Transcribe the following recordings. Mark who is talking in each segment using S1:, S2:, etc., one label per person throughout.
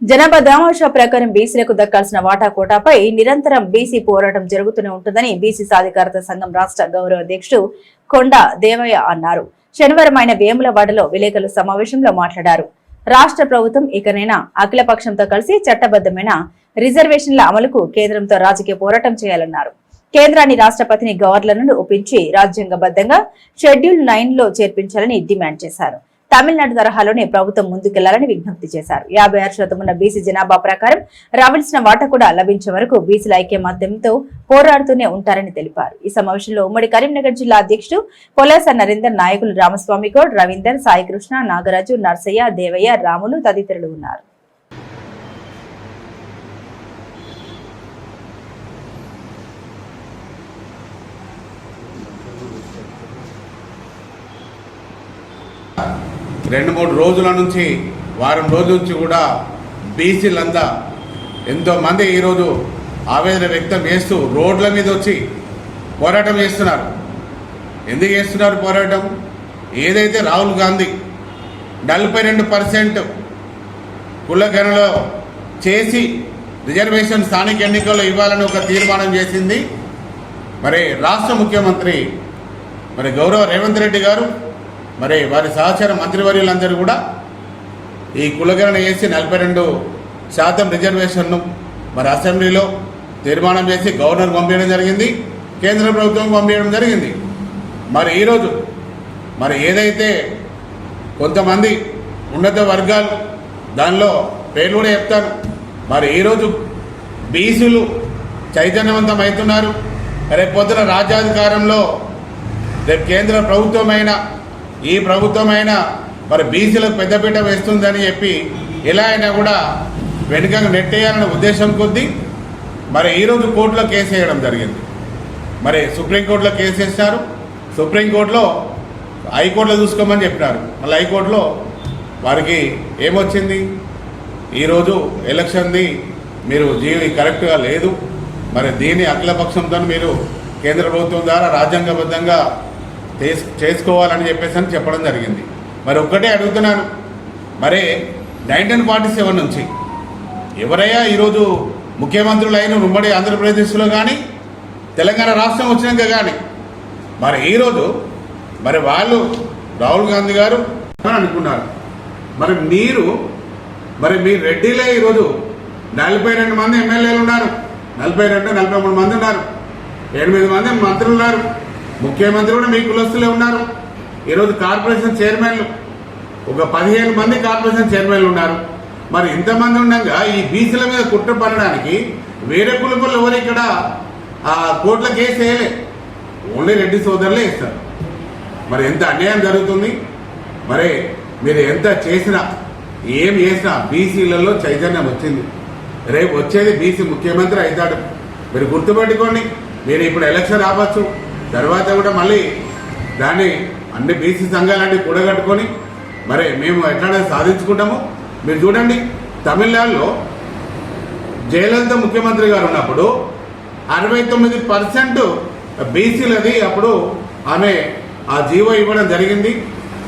S1: జనాభా దామాషా ప్రకారం బీసీలకు దక్కాల్సిన వాటా కోటాపై నిరంతరం బీసీ పోరాటం జరుగుతూనే ఉంటుందని బీసీ సాధికారత సంఘం రాష్ట్ర గౌరవ అధ్యక్షుడు కొండ దేవయ్య అన్నారు. శనివారం ఆయన వేములవాడలో విలేకరుల సమావేశంలో మాట్లాడారు. రాష్ట్ర ప్రభుత్వం ఇకనైనా అఖిలపక్షంతో కలిసి చట్టబద్దమైన రిజర్వేషన్ల అమలుకు కేంద్రంతో రాజకీయ పోరాటం చేయాలన్నారు. కేంద్రాన్ని రాష్ట్రపతిని గవర్నర్లను ఒప్పించి రాజ్యాంగబద్ధంగా షెడ్యూల్ నైన్లో చేర్పించాలని డిమాండ్ చేశారు. తమిళనాడు తరహాలోనే ప్రభుత్వం ముందుకెళ్ళాలని విజ్ఞప్తి చేశారు. యాభై ఆరు శాతం ఉన్న బీసీ జనాభా ప్రకారం రావాల్సిన వాటా కూడా లభించే వరకు బీసీల ఐక్యమత్యంతో పోరాడుతూనే ఉంటారని తెలిపారు. ఈ సమావేశంలో ఉమ్మడి కరీంనగర్ జిల్లా అధ్యక్షుడు పొలాస నరేందర్ నాయకులు రామస్వామి గౌడ్ రవీందర్ సాయికృష్ణ నాగరాజు నర్సయ్య దేవయ్య రాములు తదితరులు ఉన్నారు.
S2: రెండు మూడు రోజుల నుంచి వారం రోజుల నుంచి కూడా బీసీలంతా ఎంతోమంది ఈరోజు ఆవేదన వ్యక్తం చేస్తూ రోడ్ల మీద వచ్చి పోరాటం చేస్తున్నారు. ఎందుకు చేస్తున్నారు పోరాటం? ఏదైతే రాహుల్ గాంధీ నలభై రెండు పర్సెంట్ కులగణలో చేసి రిజర్వేషన్ స్థానిక ఎన్నికల్లో ఇవ్వాలని ఒక తీర్మానం చేసింది. మరి రాష్ట్ర ముఖ్యమంత్రి మరి గౌరవ రేవంత్ రెడ్డి గారు మరి వారి సహచర మంత్రివర్యులందరూ కూడా ఈ కులగణన చేసి నలభై రెండు శాతం రిజర్వేషన్ను మరి అసెంబ్లీలో తీర్మానం చేసి గవర్నర్ పంపించడం జరిగింది కేంద్ర ప్రభుత్వం పంపించడం జరిగింది. మరి ఈరోజు మరి ఏదైతే కొంతమంది ఉన్నత వర్గాలు దానిలో పేర్లు కూడా చెప్తాను. మరి ఈరోజు బీసీలు చైతన్యవంతం అవుతున్నారు. రేపు పొద్దున రాజ్యాధికారంలో రేపు కేంద్ర ప్రభుత్వమైన ఈ ప్రభుత్వమైన మరి బీసీలకు పెద్దపీట వేస్తుందని చెప్పి ఎలా అయినా కూడా వెనుకకు నెట్టేయాలనే ఉద్దేశం కొద్దీ మరి ఈరోజు కోర్టులో కేసు వేయడం జరిగింది. మరి సుప్రీంకోర్టులో కేసు వేసినారు సుప్రీంకోర్టులో హైకోర్టులో చూసుకోమని చెప్పినారు. మళ్ళీ హైకోర్టులో వారికి ఏమొచ్చింది? ఈరోజు ఎలక్షన్ది మీరు జీవి కరెక్ట్గా లేదు. మరి దీన్ని అఖిలపక్షంతో మీరు కేంద్ర ప్రభుత్వం ద్వారా రాజ్యాంగబద్ధంగా చేసుకోవాలని చెప్పేసి అని చెప్పడం జరిగింది. మరి ఒక్కటే అడుగుతున్నాను. మరి నైన్టీన్ ఫార్టీ సెవెన్ నుంచి ఎవరయ్యా ఈరోజు ముఖ్యమంత్రులు అయిన ఉమ్మడి ఆంధ్రప్రదేశ్లో కానీ తెలంగాణ రాష్ట్రం వచ్చినాక కానీ మరి ఈరోజు మరి వాళ్ళు రాహుల్ గాంధీ గారు అని అనుకున్నారు. మరి మీరు మరి మీ రెడ్డిలే ఈరోజు నలభై రెండు మంది ఎమ్మెల్యేలు ఉన్నారు. నలభై రెండు నలభై మూడు మంది ఉన్నారు. ఎనిమిది మంది మంత్రులు ఉన్నారు ముఖ్యమంత్రి కూడా మీ కులస్తులే ఉన్నారు. ఈరోజు కార్పొరేషన్ చైర్మన్లు ఒక పదిహేను మంది కార్పొరేషన్ చైర్మన్లు ఉన్నారు. మరి ఇంతమంది ఉండగా ఈ బీసీల మీద కుట్ర పడడానికి వేరే కులపలు ఎవరు ఇక్కడ ఆ కేసు వేయలే. ఓన్లీ రెడ్డి సోదరులే ఇస్తారు మరి ఎంత అన్యాయం జరుగుతుంది? మరి మీరు ఎంత చేసినా ఏం చేసినా బీసీలలో చైతన్యం వచ్చింది. రేపు వచ్చేది బీసీ ముఖ్యమంత్రి అవుతాడు. మీరు గుర్తుపెట్టుకోండి మీరు ఇప్పుడు ఎలక్షన్ రావచ్చు. తర్వాత కూడా మళ్ళీ దాన్ని అన్ని బీసీ సంఘాలన్నీ కూడగట్టుకొని మరి మేము ఎట్లా సాధించుకుంటాము మీరు చూడండి తమిళనాడులో జయలలిత ముఖ్యమంత్రి గారు ఉన్నప్పుడు అరవై తొమ్మిది పర్సెంట్ బీసీలది అప్పుడు ఆమె ఆ జీవో ఇవ్వడం జరిగింది.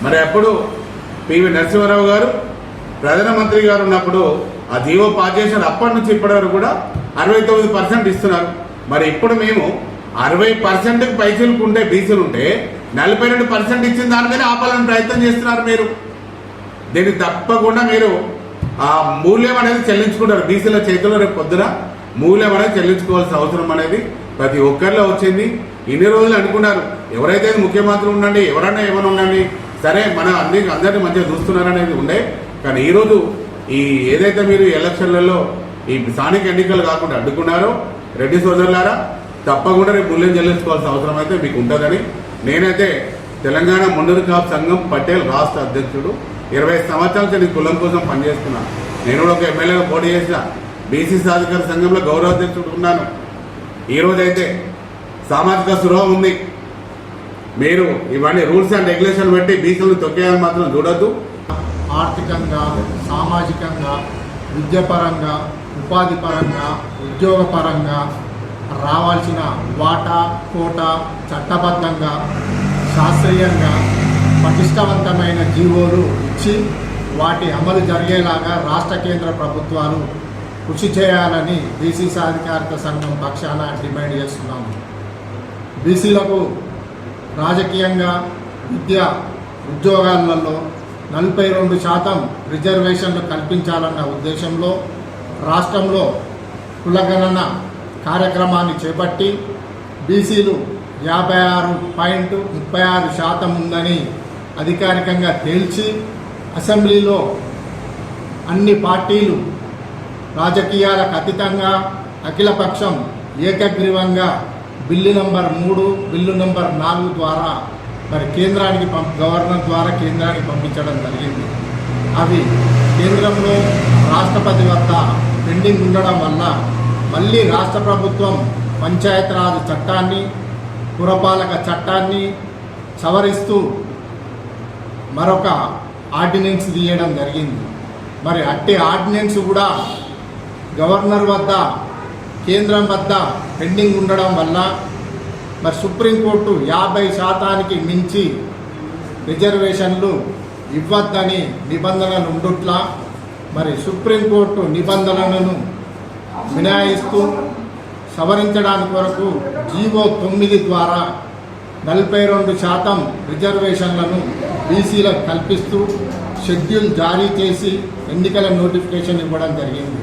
S2: మరి అప్పుడు పివి నరసింహారావు గారు ప్రధానమంత్రి గారు ఉన్నప్పుడు ఆ జీవో పాస్ చేశారు. అప్పటి నుంచి ఇప్పటి వరకు కూడా అరవై తొమ్మిది పర్సెంట్ ఇస్తున్నారు. మరి ఇప్పుడు మేము అరవై పర్సెంట్కి పైసలకు ఉంటే బీసీలు ఉంటే నలభై రెండు పర్సెంట్ ఇచ్చిన దాని మీద ఆపాలని ప్రయత్నం చేస్తున్నారు మీరు. దీన్ని తప్పకుండా మీరు ఆ మూల్యం అనేది చెల్లించుకుంటారు. బీసీల చేతిలో రేపు పొద్దున మూల్యం అనేది చెల్లించుకోవాల్సిన అవసరం అనేది ప్రతి ఒక్కరిలో వచ్చింది. ఇన్ని రోజులు అనుకున్నారు. ఎవరైతే ముఖ్యమంత్రి ఉండండి ఎవరైనా ఏమైనా ఉండండి సరే మన అన్ని అందరినీ మంచిగా చూస్తున్నారనేది ఉండే. కానీ ఈరోజు ఈ ఏదైతే మీరు ఎలక్షన్లలో ఈ స్థానిక ఎన్నికలు కాకుండా అడ్డుకున్నారో రెడ్డి సోదరులారా తప్పకుండా రేపు మూల్యం చెల్లించుకోవాల్సిన అవసరం అయితే మీకు ఉంటుందని. నేనైతే తెలంగాణ ముండరు కాప్ సంఘం పటేల్ రాష్ట్ర అధ్యక్షుడు. ఇరవై సంవత్సరాల నేను కులం కోసం పనిచేస్తున్నాను నేను కూడా ఒక ఎమ్మెల్యేగా పోటీ చేసిన. బీసీ సాధికార సంఘంలో గౌరవ అధ్యక్షుడు ఉన్నాను. ఈరోజైతే సామాజిక సురహ ఉంది. మీరు ఇవన్నీ రూల్స్ అండ్ రెగ్యులేషన్ పెట్టి బీసీలను తొక్కేయాలని మాత్రం చూడొద్దు.
S3: ఆర్థికంగా సామాజికంగా విద్యాపరంగా ఉపాధి పరంగా ఉద్యోగపరంగా రావాల్సిన వాటా కోట చట్టబద్ధంగా శాస్త్రీయంగా పటిష్టవంతమైన జీవోలు ఇచ్చి వాటి అమలు జరిగేలాగా రాష్ట్ర కేంద్ర ప్రభుత్వాలు కృషి చేయాలని బీసీ సాధికారిత సంఘం పక్షాన డిమాండ్ చేస్తున్నాము బీసీలకు రాజకీయంగా విద్య ఉద్యోగాలలో నలభై రెండు శాతం రిజర్వేషన్లు కల్పించాలన్న ఉద్దేశంలో రాష్ట్రంలో కులగణన కార్యక్రమాన్ని చేపట్టి బీసీలు యాభై ఆరు పాయింట్ ముప్పై ఆరు శాతం ఉందని అధికారికంగా తేల్చి అసెంబ్లీలో అన్ని పార్టీలు రాజకీయాలకు అతీతంగా అఖిలపక్షం ఏకగ్రీవంగా బిల్లు నంబర్ మూడు బిల్లు నంబర్ నాలుగు ద్వారా మరి కేంద్రానికి పంప్ గవర్నర్ ద్వారా కేంద్రానికి పంపించడం జరిగింది. అవి కేంద్రంలో రాష్ట్రపతి వద్ద పెండింగ్ ఉండడం వల్ల మళ్ళీ రాష్ట్ర ప్రభుత్వం పంచాయతీరాజ్ చట్టాన్ని పురపాలక చట్టాన్ని సవరిస్తూ మరొక ఆర్డినెన్స్ తీయడం జరిగింది. మరి అట్టి ఆర్డినెన్స్ కూడా గవర్నర్ వద్ద కేంద్రం వద్ద పెండింగ్ ఉండడం వల్ల మరి సుప్రీంకోర్టు యాభై శాతానికి మించి రిజర్వేషన్లు ఇవ్వద్దని నిబంధనలు ఉండుట్లా మరి సుప్రీంకోర్టు నిబంధనలను మినహాయిస్తూ సవరించడానికి కొరకు జీవో తొమ్మిది ద్వారా నలభై రెండు శాతం రిజర్వేషన్లను బీసీలకు కల్పిస్తూ షెడ్యూల్ జారీ చేసి ఎన్నికల నోటిఫికేషన్ ఇవ్వడం జరిగింది.